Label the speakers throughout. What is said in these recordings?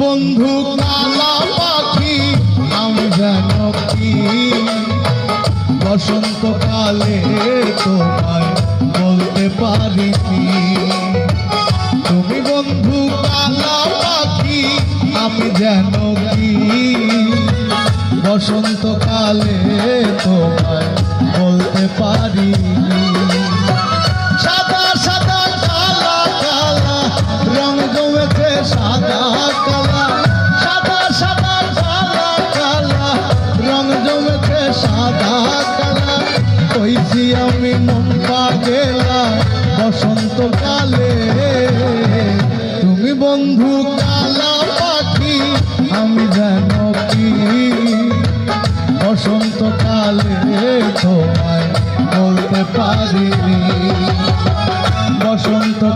Speaker 1: বন্ধু কালা পাখি আমরা নকি বসন্তকালে তোমায় বলতে পারি কি? তুমি বন্ধু কালা পাখি, আমি যেন কি? বসন্তকালে তোমায় বলতে পারি পাগেলা বসন্তকালে। তুমি বন্ধু কালা পাখি আমি যেন কি? বসন্তকালে তোমায় বলতে পারিনি। বসন্তকালে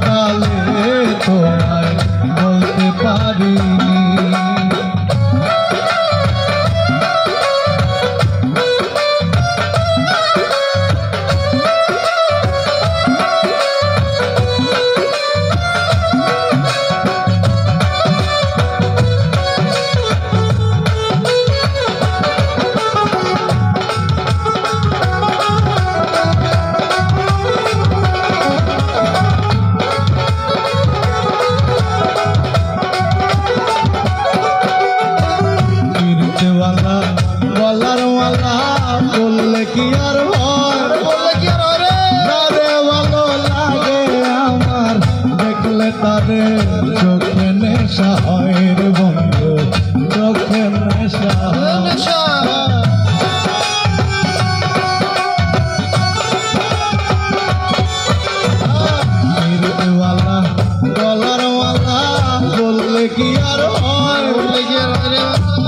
Speaker 1: কি আর হয়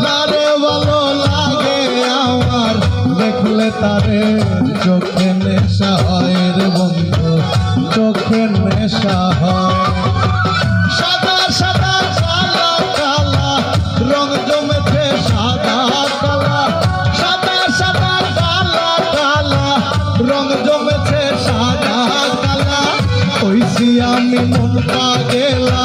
Speaker 1: তারে ভালো লাগে আমার, দেখলে তারে চোখে নেশা হয় রে বন্ধু, চোখে নেশা হয়। সাদা সাদা কালা কালা, রং জমেছে সাদা কালা। সাদা সাদা, কালা কালা, রং জমেছে সাদা কালা। ওইসি আমি মন গেলা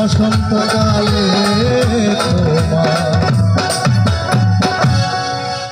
Speaker 1: বসন্তকালে